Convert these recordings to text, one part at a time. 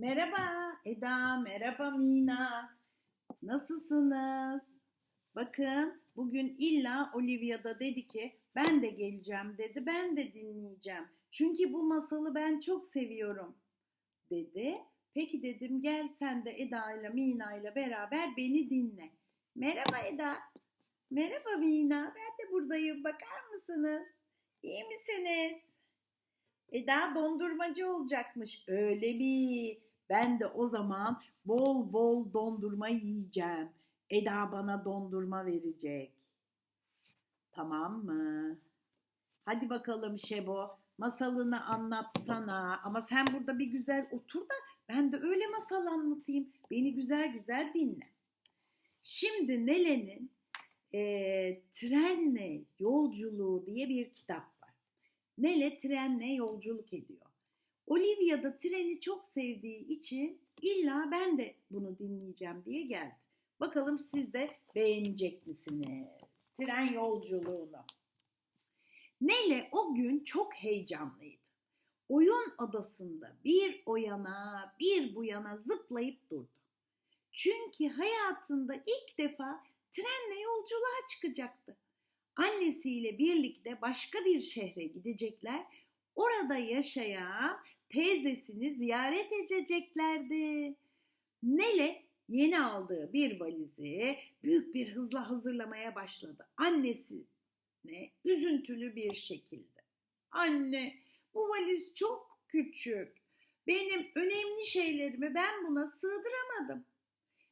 Merhaba Eda, merhaba Mina. Nasılsınız? Bakın bugün illa Olivia da dedi ki ben de geleceğim dedi. Ben de dinleyeceğim. Çünkü bu masalı ben çok seviyorum dedi. Peki dedim gel sen de Eda ile Mina ile beraber beni dinle. Merhaba Eda. Merhaba Mina. Ben de buradayım. Bakar mısınız? İyi misiniz? Eda dondurmacı olacakmış. Öyle mi? Ben de o zaman bol bol dondurma yiyeceğim. Eda bana dondurma verecek. Tamam mı? Hadi bakalım Şebo. Masalını anlatsana. Ama sen burada bir güzel otur da ben de öyle masal anlatayım. Beni güzel güzel dinle. Şimdi Nelen'in eee, Trenle Yolculuğu diye bir kitap var. Nele trenle yolculuk ediyor. Olivia da treni çok sevdiği için illa ben de bunu dinleyeceğim diye geldi. Bakalım siz de beğenecek misiniz? Tren yolculuğunu. Nele o gün çok heyecanlıydı. Oyun adasında bir o yana bir bu yana zıplayıp durdu. Çünkü hayatında ilk defa trenle yolculuğa çıkacaktı. Annesiyle birlikte başka bir şehre gidecekler. Orada yaşayan teyzesini ziyaret edeceklerdi. Nele yeni aldığı bir valizi büyük bir hızla hazırlamaya başladı. Annesine üzüntülü bir şekilde. Anne bu valiz çok küçük. Benim önemli şeylerimi ben buna sığdıramadım.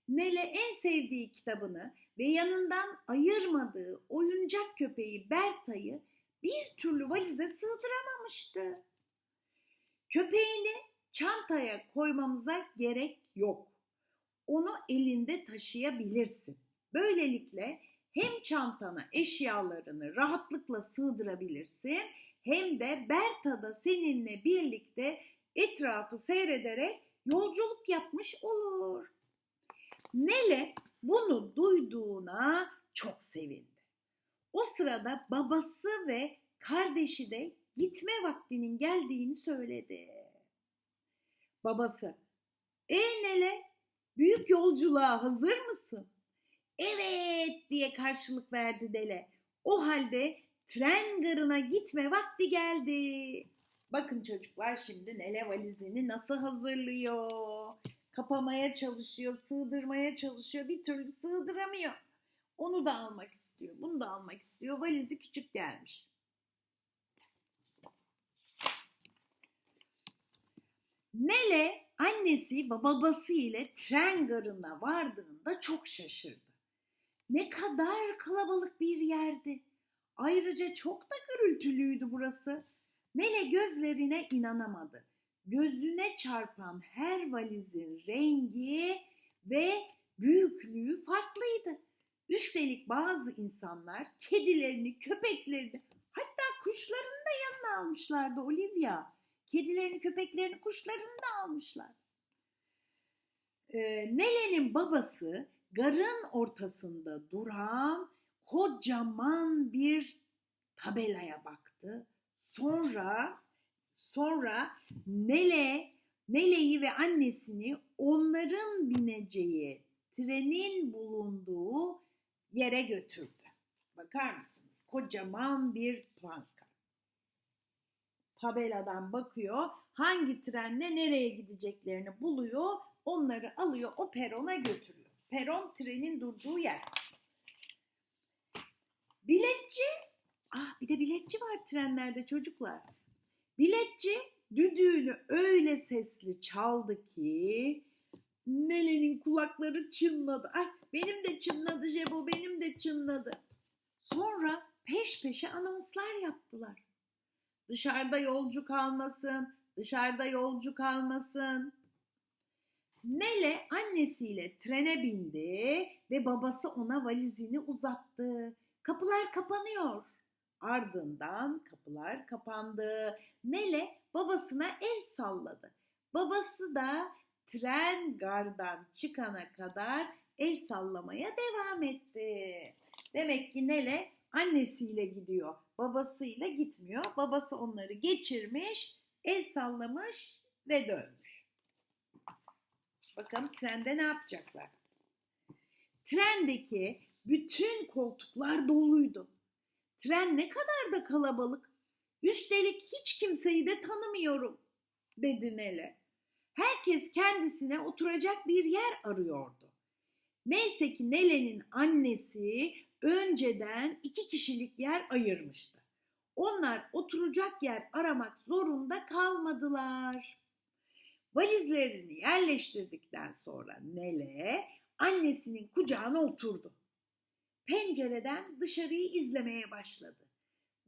Nele en sevdiği kitabını ve yanından ayırmadığı oyuncak köpeği Berta'yı bir türlü valize sığdıramamıştı. Köpeğini çantaya koymamıza gerek yok. Onu elinde taşıyabilirsin. Böylelikle hem çantana eşyalarını rahatlıkla sığdırabilirsin hem de Berta da seninle birlikte etrafı seyrederek yolculuk yapmış olur. Nele bunu duyduğuna çok sevindi. O sırada babası ve kardeşi de gitme vaktinin geldiğini söyledi. Babası, e Nele, büyük yolculuğa hazır mısın? Evet diye karşılık verdi Nele. O halde tren garına gitme vakti geldi. Bakın çocuklar şimdi Nele valizini nasıl hazırlıyor? Kapamaya çalışıyor, sığdırmaya çalışıyor. Bir türlü sığdıramıyor. Onu da almak istiyor, bunu da almak istiyor. Valizi küçük gelmiş. Nele annesi ve babası ile tren garına vardığında çok şaşırdı. Ne kadar kalabalık bir yerdi. Ayrıca çok da gürültülüydü burası. Nele gözlerine inanamadı. Gözüne çarpan her valizin rengi ve büyüklüğü farklıydı. Üstelik bazı insanlar kedilerini, köpeklerini hatta kuşlarını da yanına almışlardı Olivia. Kedilerini, köpeklerini, kuşlarını da almışlar. Ee, Nele'nin babası garın ortasında duran kocaman bir tabelaya baktı. Sonra sonra Nele Nele'yi ve annesini onların bineceği trenin bulunduğu yere götürdü. Bakar mısınız? Kocaman bir pankart. Tabeladan bakıyor, hangi trenle nereye gideceklerini buluyor, onları alıyor, o perona götürüyor. Peron trenin durduğu yer. Biletçi, ah bir de biletçi var trenlerde çocuklar. Biletçi düdüğünü öyle sesli çaldı ki Nele'nin kulakları çınladı. Ay benim de çınladı Jebo, benim de çınladı. Sonra peş peşe anonslar yaptılar. Dışarıda yolcu kalmasın, dışarıda yolcu kalmasın. Nele annesiyle trene bindi ve babası ona valizini uzattı. Kapılar kapanıyor. Ardından kapılar kapandı. Nele babasına el salladı. Babası da tren gardan çıkana kadar el sallamaya devam etti. Demek ki Nele annesiyle gidiyor. Babasıyla gitmiyor. Babası onları geçirmiş, el sallamış ve dönmüş. Bakalım trende ne yapacaklar? Trendeki bütün koltuklar doluydu. Tren ne kadar da kalabalık. Üstelik hiç kimseyi de tanımıyorum, dedi Nele. Herkes kendisine oturacak bir yer arıyordu. Neyse ki Nele'nin annesi önceden iki kişilik yer ayırmıştı. Onlar oturacak yer aramak zorunda kalmadılar. Valizlerini yerleştirdikten sonra Nele annesinin kucağına oturdu. Pencereden dışarıyı izlemeye başladı.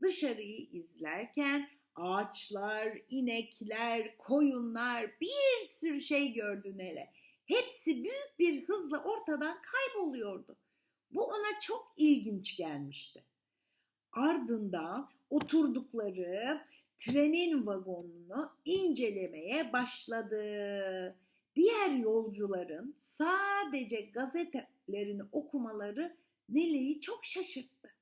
Dışarıyı izlerken ağaçlar, inekler, koyunlar bir sürü şey gördü Nele. Hepsi büyük bir hızla ortadan kayboluyordu. Bu ona çok ilginç gelmişti. Ardından oturdukları trenin vagonunu incelemeye başladı. Diğer yolcuların sadece gazetelerini okumaları Nele'yi çok şaşırttı.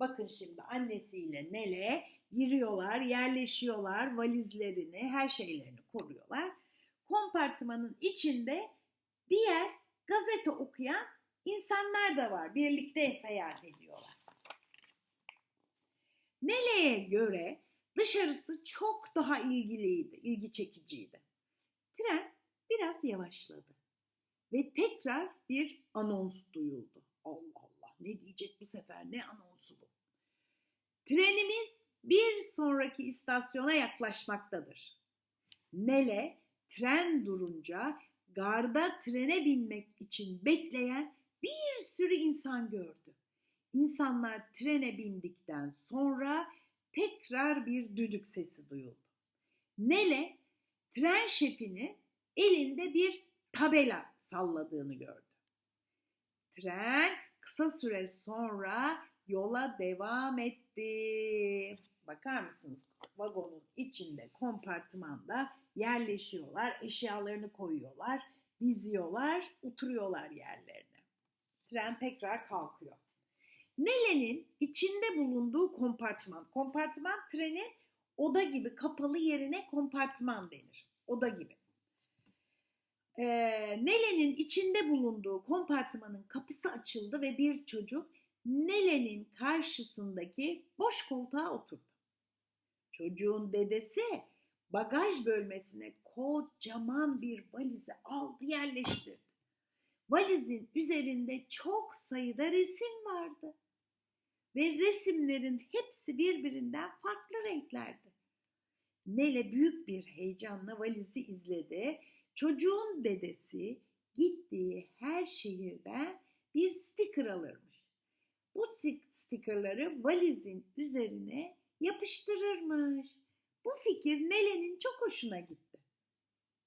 Bakın şimdi annesiyle Nele giriyorlar, yerleşiyorlar, valizlerini, her şeylerini koruyorlar. Kompartımanın içinde diğer gazete okuyan insanlar da var. Birlikte seyahat ediyorlar. Nele'ye göre dışarısı çok daha ilgiliydi, ilgi çekiciydi. Tren biraz yavaşladı ve tekrar bir anons duyuldu. Allah Allah ne diyecek bu sefer ne anonsu bu? Trenimiz bir sonraki istasyona yaklaşmaktadır. Nele tren durunca garda trene binmek için bekleyen bir sürü insan gördü. İnsanlar trene bindikten sonra tekrar bir düdük sesi duyuldu. Nele tren şefini elinde bir tabela salladığını gördü. Tren kısa süre sonra yola devam etti. Bakar mısınız? Vagonun içinde, kompartımanda yerleşiyorlar, eşyalarını koyuyorlar, diziyorlar, oturuyorlar yerlerine. Tren tekrar kalkıyor. Nele'nin içinde bulunduğu kompartıman. Kompartıman trenin oda gibi kapalı yerine kompartıman denir. Oda gibi. Ee, Nele'nin içinde bulunduğu kompartımanın kapısı açıldı ve bir çocuk Nele'nin karşısındaki boş koltuğa oturdu. Çocuğun dedesi bagaj bölmesine kocaman bir valizi aldı yerleştirdi. Valizin üzerinde çok sayıda resim vardı. Ve resimlerin hepsi birbirinden farklı renklerdi. Nele büyük bir heyecanla valizi izledi. Çocuğun dedesi gittiği her şehirden bir sticker alırmış. Bu stickerları valizin üzerine yapıştırırmış. Bu fikir Nele'nin çok hoşuna gitti.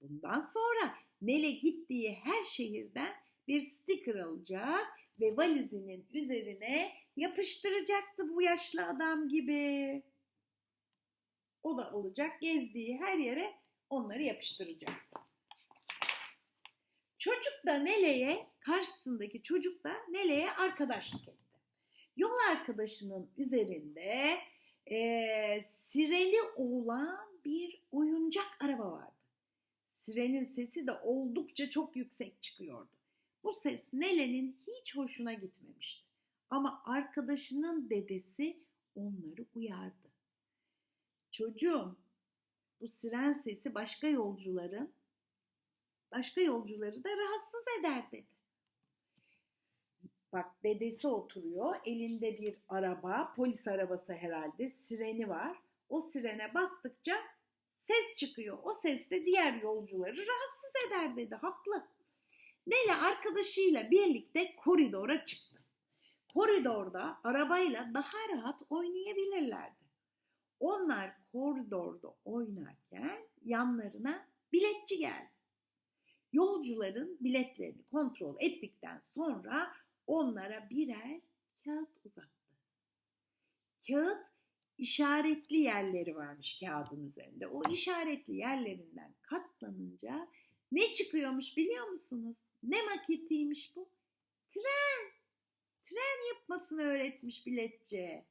Bundan sonra Nele gittiği her şehirden bir sticker alacak ve valizinin üzerine yapıştıracaktı bu yaşlı adam gibi. O da alacak, gezdiği her yere onları yapıştıracaktı. Çocuk da Nele'ye, karşısındaki çocuk da Nele'ye arkadaşlık etti. Yol arkadaşının üzerinde e, sireni olan bir oyuncak araba vardı. Sirenin sesi de oldukça çok yüksek çıkıyordu. Bu ses Nele'nin hiç hoşuna gitmemişti. Ama arkadaşının dedesi onları uyardı. Çocuğum, bu siren sesi başka yolcuların, başka yolcuları da rahatsız eder dedi. Bak dedesi oturuyor, elinde bir araba, polis arabası herhalde, sireni var. O sirene bastıkça ses çıkıyor. O ses de diğer yolcuları rahatsız eder dedi. Haklı. Nele arkadaşıyla birlikte koridora çıktı. Koridorda arabayla daha rahat oynayabilirlerdi. Onlar koridorda oynarken yanlarına biletçi geldi. Yolcuların biletlerini kontrol ettikten sonra onlara birer kağıt uzattı. Kağıt işaretli yerleri varmış kağıdın üzerinde. O işaretli yerlerinden katlanınca ne çıkıyormuş biliyor musunuz? Ne maketiymiş bu? Tren. Tren yapmasını öğretmiş biletçi.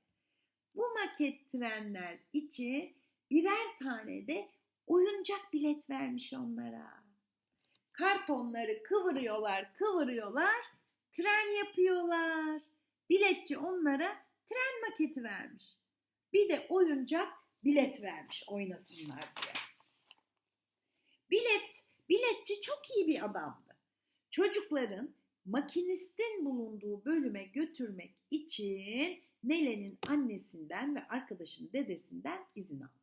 Bu maket trenler için birer tane de oyuncak bilet vermiş onlara. kartonları kıvırıyorlar, kıvırıyorlar, tren yapıyorlar. Biletçi onlara tren maketi vermiş. Bir de oyuncak bilet vermiş oynasınlar diye. Bilet, biletçi çok iyi bir adamdı. Çocukların makinistin bulunduğu bölüme götürmek için Nelen'in annesinden ve arkadaşının dedesinden izin aldı.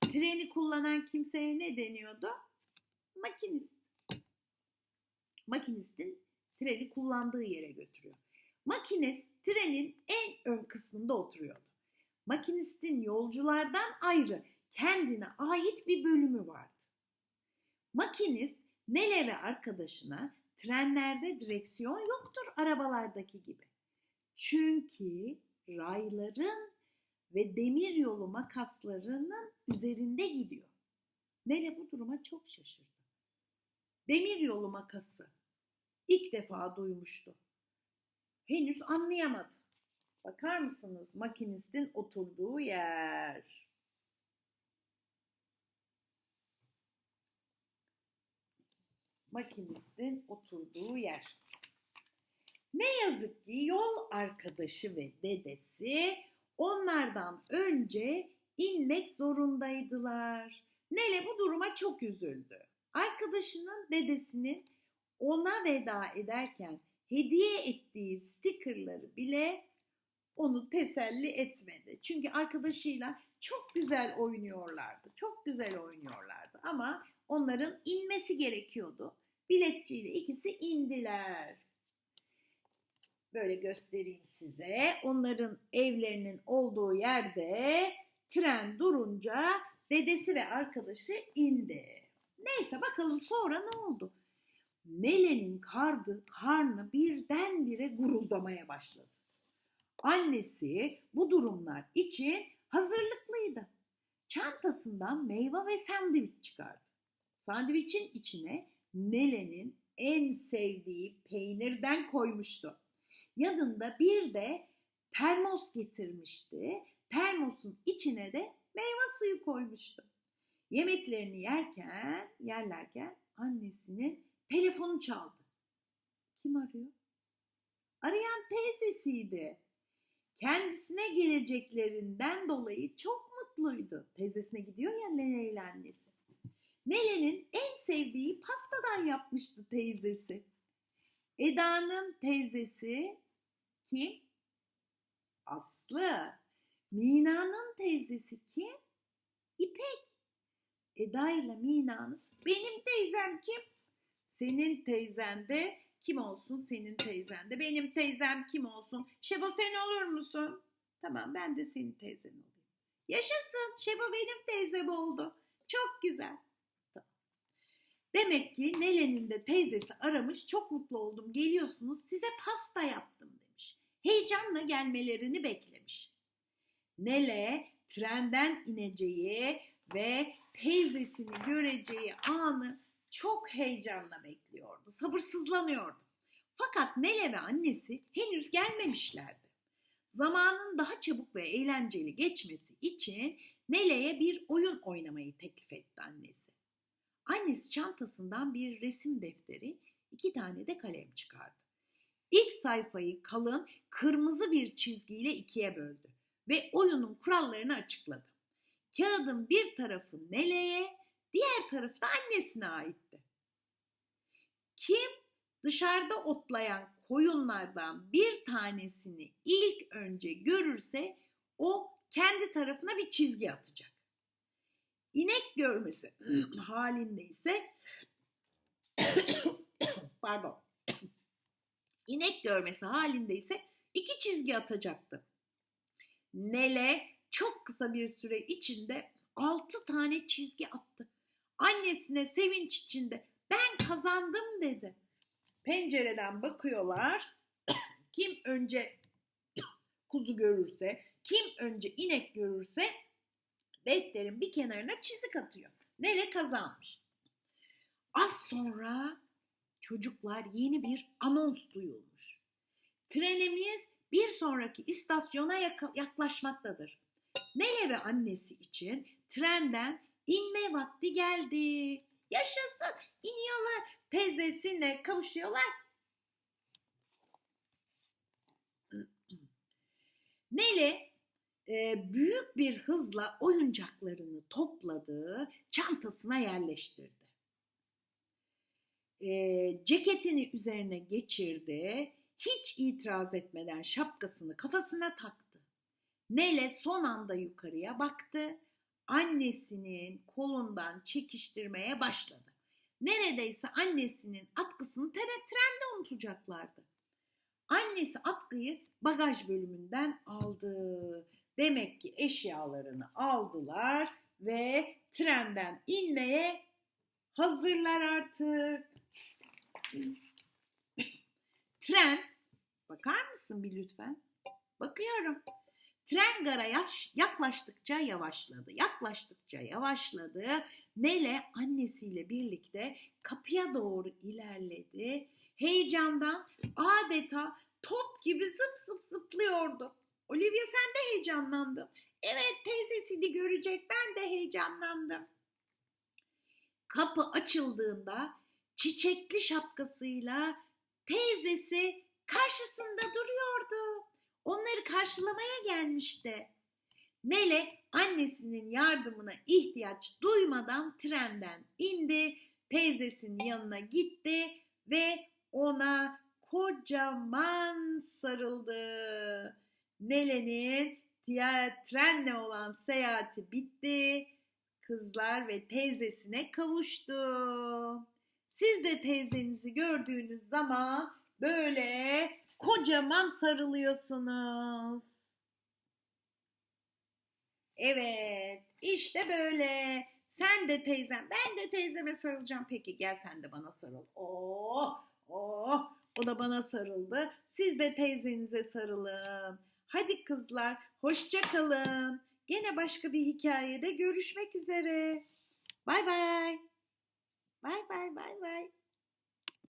Treni kullanan kimseye ne deniyordu? Makinist. Makinistin treni kullandığı yere götürüyor. Makinist trenin en ön kısmında oturuyordu. Makinistin yolculardan ayrı kendine ait bir bölümü vardı. Makinist Nele ve arkadaşına trenlerde direksiyon yoktur arabalardaki gibi. Çünkü rayların ve demir yolu makaslarının üzerinde gidiyor. Nele bu duruma çok şaşırdı. Demir yolu makası ilk defa duymuştu. Henüz anlayamadı. Bakar mısınız makinistin oturduğu yer? Makinistin oturduğu yer. Ne yazık ki yol arkadaşı ve dedesi onlardan önce inmek zorundaydılar. Nele bu duruma çok üzüldü. Arkadaşının dedesinin ona veda ederken hediye ettiği stickerları bile onu teselli etmedi. Çünkü arkadaşıyla çok güzel oynuyorlardı. Çok güzel oynuyorlardı ama onların inmesi gerekiyordu. Biletçiyle ikisi indiler. Böyle göstereyim size. Onların evlerinin olduğu yerde tren durunca dedesi ve arkadaşı indi. Neyse bakalım sonra ne oldu? Nele'nin kardı, karnı birdenbire guruldamaya başladı. Annesi bu durumlar için hazırlıklıydı. Çantasından meyve ve sandviç çıkardı. Sandviçin içine Nele'nin en sevdiği peynirden koymuştu. Yanında bir de termos getirmişti. Termosun içine de meyve suyu koymuştu. Yemeklerini yerken, yerlerken annesinin telefonu çaldı. Kim arıyor? Arayan teyzesiydi. Kendisine geleceklerinden dolayı çok mutluydu. Teyzesine gidiyor ya ile annesi. Nene'nin en sevdiği pastadan yapmıştı teyzesi. Eda'nın teyzesi kim? Aslı. Mina'nın teyzesi kim? İpek. Eda ile Mina'nın. Benim teyzem kim? Senin teyzen de kim olsun senin teyzen de. Benim teyzem kim olsun? Şebo sen olur musun? Tamam ben de senin teyzen olayım. Yaşasın Şebo benim teyzem oldu. Çok güzel. Demek ki Nelen'in de teyzesi aramış. Çok mutlu oldum. Geliyorsunuz size pasta yaptım demiş. Heyecanla gelmelerini beklemiş. Nele trenden ineceği ve teyzesini göreceği anı çok heyecanla bekliyordu. Sabırsızlanıyordu. Fakat Nele ve annesi henüz gelmemişlerdi. Zamanın daha çabuk ve eğlenceli geçmesi için Nele'ye bir oyun oynamayı teklif etti annesi. Annesi çantasından bir resim defteri, iki tane de kalem çıkardı. İlk sayfayı kalın kırmızı bir çizgiyle ikiye böldü ve oyunun kurallarını açıkladı. Kağıdın bir tarafı Nele'ye, diğer tarafı da annesine aitti. Kim dışarıda otlayan koyunlardan bir tanesini ilk önce görürse o kendi tarafına bir çizgi atacak. İnek görmesi halinde ise pardon İnek görmesi halinde ise iki çizgi atacaktı. Nele çok kısa bir süre içinde altı tane çizgi attı. Annesine sevinç içinde ben kazandım dedi. Pencereden bakıyorlar. Kim önce kuzu görürse, kim önce inek görürse defterin bir kenarına çizik atıyor. Nele kazanmış. Az sonra çocuklar yeni bir anons duyulmuş. Trenimiz bir sonraki istasyona yaklaşmaktadır. Nele ve annesi için trenden inme vakti geldi. Yaşasın iniyorlar teyzesine kavuşuyorlar. Nele büyük bir hızla oyuncaklarını topladı, çantasına yerleştirdi. E, ceketini üzerine geçirdi, hiç itiraz etmeden şapkasını kafasına taktı. Nele son anda yukarıya baktı, annesinin kolundan çekiştirmeye başladı. Neredeyse annesinin atkısını tren- trende unutacaklardı. Annesi atkıyı bagaj bölümünden aldı. Demek ki eşyalarını aldılar ve trenden inmeye hazırlar artık. Tren, bakar mısın bir lütfen? Bakıyorum. Tren gara yaklaştıkça yavaşladı. Yaklaştıkça yavaşladı. Nele annesiyle birlikte kapıya doğru ilerledi. Heyecandan adeta top gibi zıp zıp zıplıyordu. Olivia sen de heyecanlandın. Evet teyzesini görecek ben de heyecanlandım. Kapı açıldığında çiçekli şapkasıyla teyzesi karşısında duruyordu. Onları karşılamaya gelmişti. Nele annesinin yardımına ihtiyaç duymadan trenden indi, teyzesinin yanına gitti ve ona kocaman sarıldı. Nele'nin trenle olan seyahati bitti. Kızlar ve teyzesine kavuştu. Siz de teyzenizi gördüğünüz zaman böyle kocaman sarılıyorsunuz. Evet, işte böyle. Sen de teyzem, ben de teyzeme sarılacağım. Peki gel sen de bana sarıl. Oh, oh, o da bana sarıldı. Siz de teyzenize sarılın. Hadi kızlar, hoşça kalın. Gene başka bir hikayede görüşmek üzere. Bay bay. Bay bay bay bay.